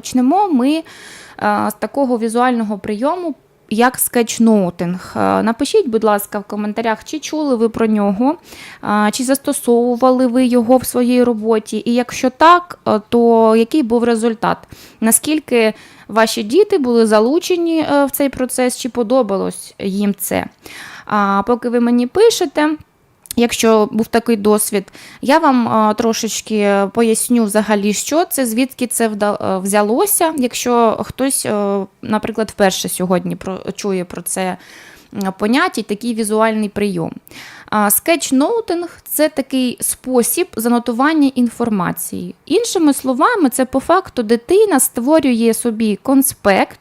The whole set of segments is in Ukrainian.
Почнемо ми е, з такого візуального прийому. Як скетчноутинг. Е, Напишіть, будь ласка, в коментарях, чи чули ви про нього, е, чи застосовували ви його в своїй роботі. І якщо так, то який був результат? Наскільки ваші діти були залучені в цей процес, чи подобалось їм це? А поки ви мені пишете. Якщо був такий досвід, я вам а, трошечки поясню взагалі, що це, звідки це е, взялося. Якщо хтось, е, наприклад, вперше сьогодні чує про це поняття, такий візуальний прийом. Скетчноутинг це такий спосіб занотування інформації. Іншими словами, це по факту дитина створює собі конспект,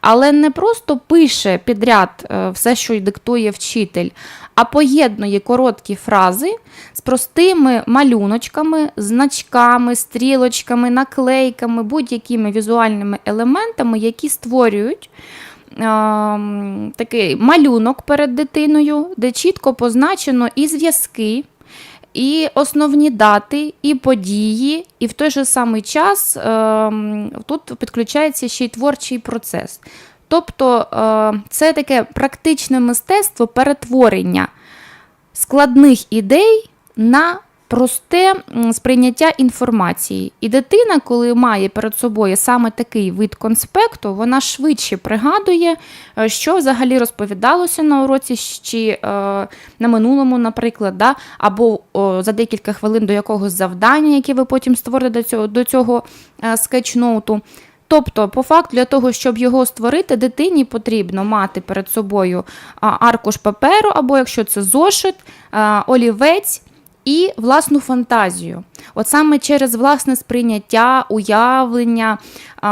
але не просто пише підряд е, все, що й диктує вчитель, а поєднує короткі фрази з простими малюночками, значками, стрілочками, наклейками, будь-якими візуальними елементами, які створюють ем, такий малюнок перед дитиною, де чітко позначено і зв'язки. І основні дати, і події, і в той же самий час е, тут підключається ще й творчий процес. Тобто е, це таке практичне мистецтво перетворення складних ідей на просте сприйняття інформації. І дитина, коли має перед собою саме такий вид конспекту, вона швидше пригадує, е, що взагалі розповідалося на уроці, чи е, на минулому, наприклад, да? або за декілька хвилин до якогось завдання, яке ви потім створите до цього, до цього е, скетчноуту. Тобто, по факту, для того, щоб його створити, дитині потрібно мати перед собою аркуш паперу, або якщо це зошит, олівець і власну фантазію. От саме через власне сприйняття, уявлення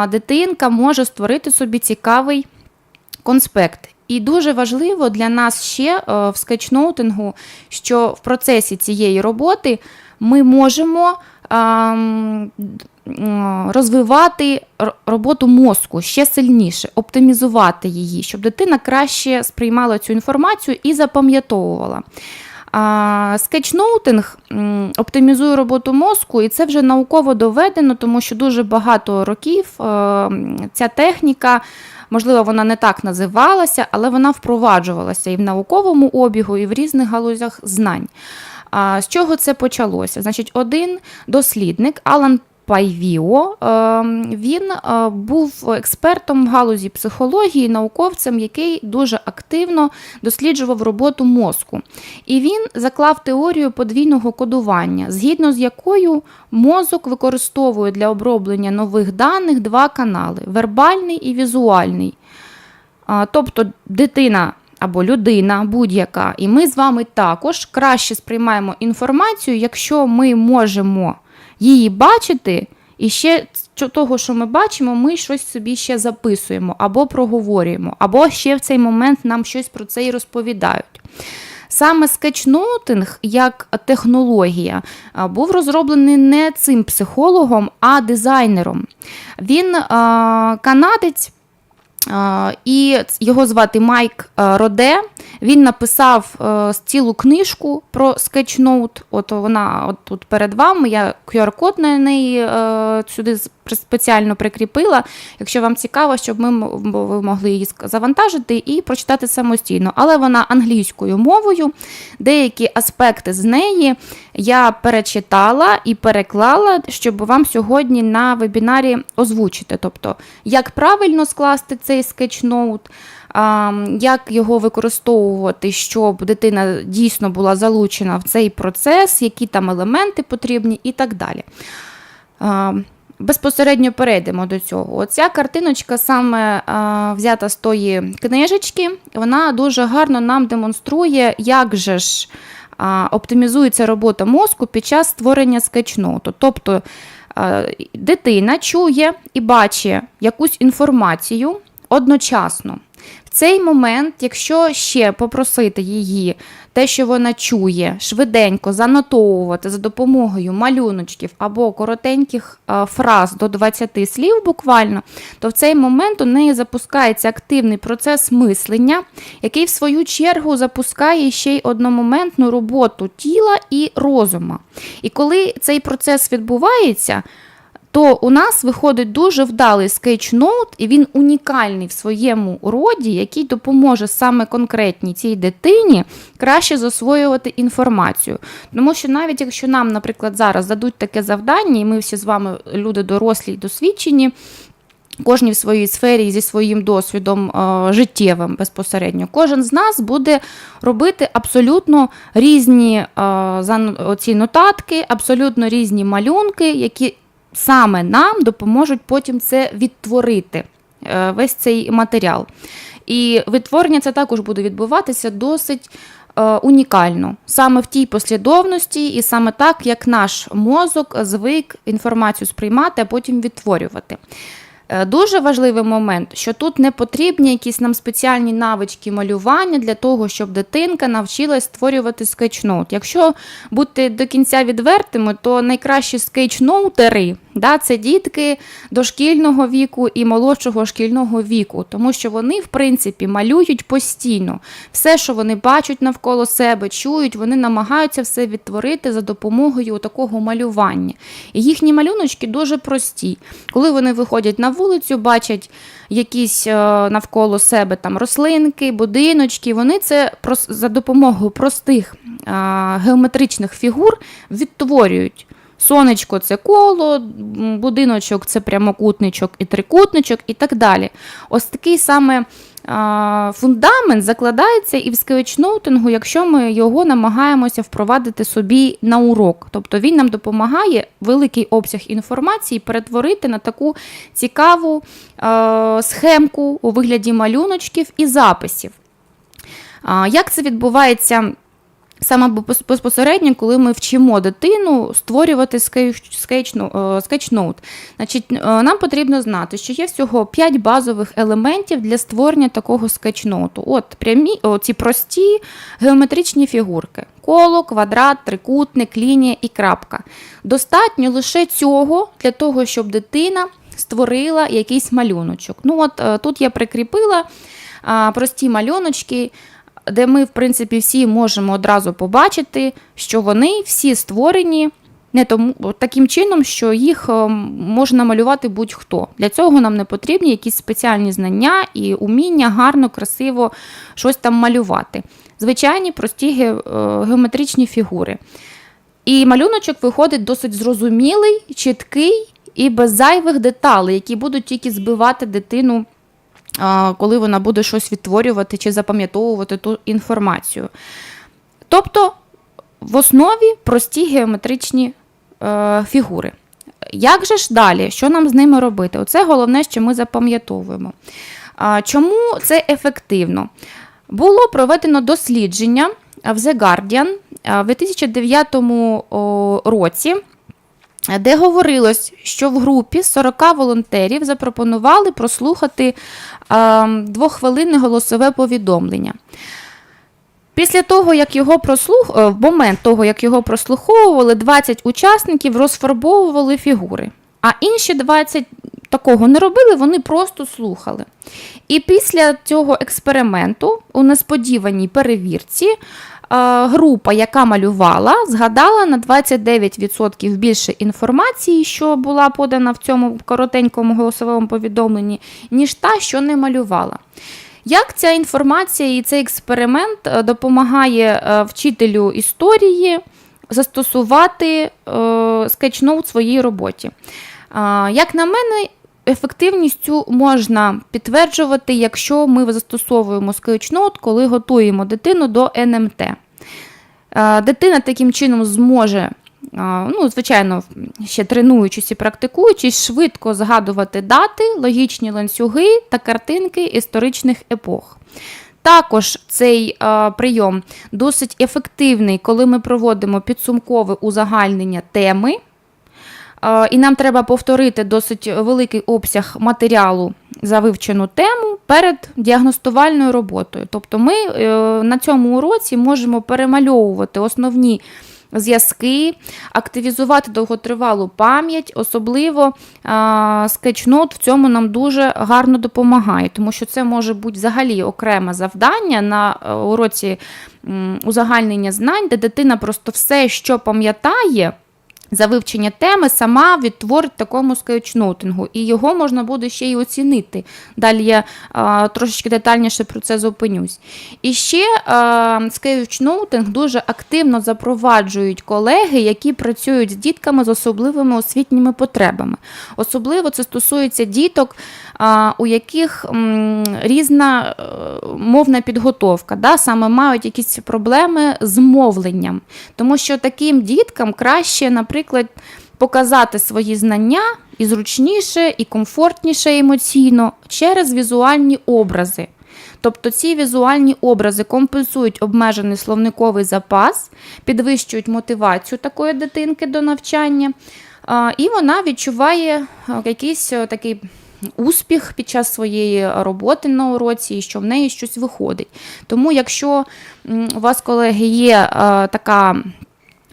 дитинка може створити собі цікавий конспект. І дуже важливо для нас ще е, в скетчноутингу, що в процесі цієї роботи ми можемо ем, розвивати роботу мозку ще сильніше, оптимізувати її, щоб дитина краще сприймала цю інформацію і запам'ятовувала. Скетчноутинг оптимізує роботу мозку, і це вже науково доведено, тому що дуже багато років е, ця техніка, можливо, вона не так називалася, але вона впроваджувалася і в науковому обігу, і в різних галузях знань. З чого це почалося? Значить, один дослідник Алан Пайвіо, е, він е, був експертом в галузі психології, науковцем, який дуже активно досліджував роботу мозку. І він заклав теорію подвійного кодування, згідно з якою мозок використовує для оброблення нових даних два канали вербальний і візуальний. Тобто дитина або людина будь-яка, і ми з вами також краще сприймаємо інформацію, якщо ми можемо її бачити, і ще того, що ми бачимо, ми щось собі ще записуємо або проговорюємо, або ще в цей момент нам щось про це і розповідають. Саме скетчноутинг як технологія був розроблений не цим психологом, а дизайнером. Він канадець. А, І його звати Майк Роде. Він написав е, цілу книжку про скетчноут. От вона от тут перед вами. Я QR-код на неї е, сюди спеціально прикріпила. Якщо вам цікаво, щоб ми ви могли її завантажити і прочитати самостійно. Але вона англійською мовою. Деякі аспекти з неї я перечитала і переклала, щоб вам сьогодні на вебінарі озвучити. Тобто, як правильно скласти цей скетчноут, як його використовувати, щоб дитина дійсно була залучена в цей процес, які там елементи потрібні і так далі. Безпосередньо перейдемо до цього. Оця картиночка саме а, взята з тої книжечки, вона дуже гарно нам демонструє, як же ж а, оптимізується робота мозку під час створення скетчноту. Тобто а, дитина чує і бачить якусь інформацію одночасно. Цей момент, якщо ще попросити її те, що вона чує, швиденько занотовувати за допомогою малюночків або коротеньких е, фраз до 20 слів буквально, то в цей момент у неї запускається активний процес мислення, який в свою чергу запускає ще й одномоментну роботу тіла і розума. І коли цей процес відбувається, то у нас виходить дуже вдалий скетчноут, і він унікальний в своєму роді, який допоможе саме конкретній цій дитині краще засвоювати інформацію. Тому що навіть якщо нам, наприклад, зараз дадуть таке завдання, і ми всі з вами люди дорослі й досвідчені. Кожній в своїй сфері зі своїм досвідом е, життєвим безпосередньо. Кожен з нас буде робити абсолютно різні е, ці нотатки, абсолютно різні малюнки, які саме нам допоможуть потім це відтворити, е, весь цей матеріал. І відтворення це також буде відбуватися досить е, унікально, саме в тій послідовності, і саме так, як наш мозок звик інформацію сприймати, а потім відтворювати. Е, Дуже важливий момент, що тут не потрібні якісь нам спеціальні навички малювання для того, щоб дитинка навчилась створювати скетчноут. Якщо бути до кінця відвертими, то найкращі скетчноутери да, це дітки дошкільного віку і молодшого шкільного віку, тому що вони, в принципі, малюють постійно. Все, що вони бачать навколо себе, чують, вони намагаються все відтворити за допомогою такого малювання. І їхні малюночки дуже прості. Коли вони виходять на вулицю, бачать якісь е, навколо себе там рослинки, будиночки, вони це за допомогою простих е, геометричних фігур відтворюють. Сонечко це коло, будиночок це прямокутничок і трикутничок, і так далі. Ось такий саме фундамент закладається і в скетчноутингу, якщо ми його намагаємося впровадити собі на урок. Тобто він нам допомагає великий обсяг інформації перетворити на таку цікаву е, схемку у вигляді малюночків і записів. Як це відбувається саме безпосередньо, коли ми вчимо дитину створювати скетчно- е, скетчноут? Значить, е, нам потрібно знати, що є всього 5 базових елементів для створення такого скетчноуту. От прямі, ці прості геометричні фігурки: коло, квадрат, трикутник, лінія і крапка. Достатньо лише цього для того, щоб дитина створила якийсь малюночок. Ну, от е, тут я прикріпила прості малюночки, де ми, в принципі, всі можемо одразу побачити, що вони всі створені не тому, таким чином, що їх е, можна малювати будь-хто. Для цього нам не потрібні якісь спеціальні знання і уміння гарно, красиво щось там малювати. Звичайні прості е, геометричні фігури. І малюночок виходить досить зрозумілий, чіткий і без зайвих деталей, які будуть тільки збивати дитину, коли вона буде щось відтворювати чи запам'ятовувати ту інформацію. Тобто, в основі прості геометричні е, фігури. Як же ж далі? Що нам з ними робити? Оце головне, що ми запам'ятовуємо. Чому це ефективно? Було проведено дослідження в The Guardian в 2009 році, де говорилось, що в групі 40 волонтерів запропонували прослухати а, двоххвилинне голосове повідомлення. Після того, як його прослух... е, в момент того, як його прослуховували, 20 учасників розфарбовували фігури, а інші 20 такого не робили, вони просто слухали. І після цього експерименту у несподіваній перевірці е, група, яка малювала, згадала на 29% більше інформації, що була подана в цьому коротенькому голосовому повідомленні, ніж та, що не малювала. Як ця інформація і цей експеримент е, допомагає е, вчителю історії застосувати е, скетчноут в своїй роботі? Як на мене, ефективність цю можна підтверджувати, якщо ми застосовуємо скетчноут, коли готуємо дитину до НМТ. Е, Дитина таким чином зможе, ну, звичайно, ще тренуючись і практикуючись, швидко згадувати дати, логічні ланцюги та картинки історичних епох. Також цей е, прийом досить ефективний, коли ми проводимо підсумкове узагальнення теми. І нам треба повторити досить великий обсяг матеріалу за вивчену тему перед діагностувальною роботою. Тобто ми е, на цьому уроці можемо перемальовувати основні зв'язки, активізувати довготривалу пам'ять, особливо скетчнот в цьому нам дуже гарно допомагає, тому що це може бути взагалі окреме завдання на е, уроці узагальнення знань, де дитина просто все, що пам'ятає, за вивчення теми сама відтворить такому скетчнотингу, і його можна буде ще й оцінити. Далі я а, трошечки детальніше про це зупинюсь. І ще а, скетчнотинг дуже активно запроваджують колеги, які працюють з дітками з особливими освітніми потребами. Особливо це стосується діток, а, у яких м, різна е, мовна підготовка, да, саме мають якісь проблеми з мовленням. Тому що таким діткам краще, наприклад, показати свої знання і зручніше, і комфортніше емоційно через візуальні образи. Тобто ці візуальні образи компенсують обмежений словниковий запас, підвищують мотивацію такої дитинки до навчання, і вона відчуває якийсь такий успіх під час своєї роботи на уроці, і що в неї щось виходить. Тому, якщо у вас, колеги, є така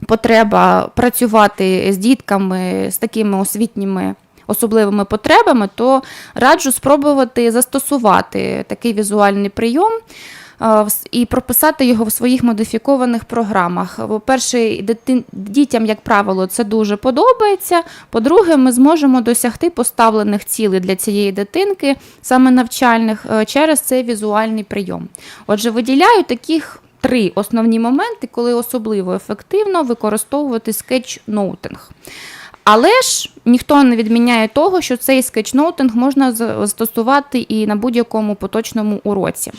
потреба працювати з дітками з такими освітніми особливими потребами, то раджу спробувати застосувати такий візуальний прийом. І прописати його в своїх модифікованих програмах. По-перше, дітям, як правило, це дуже подобається. По-друге, ми зможемо досягти поставлених цілей для цієї дитинки, саме навчальних, е, через цей візуальний прийом. Отже, виділяю таких три основні моменти, коли особливо ефективно використовувати скетчноутинг. Але ж ніхто не відміняє того, що цей скетчноутинг можна застосувати і на будь-якому поточному уроці.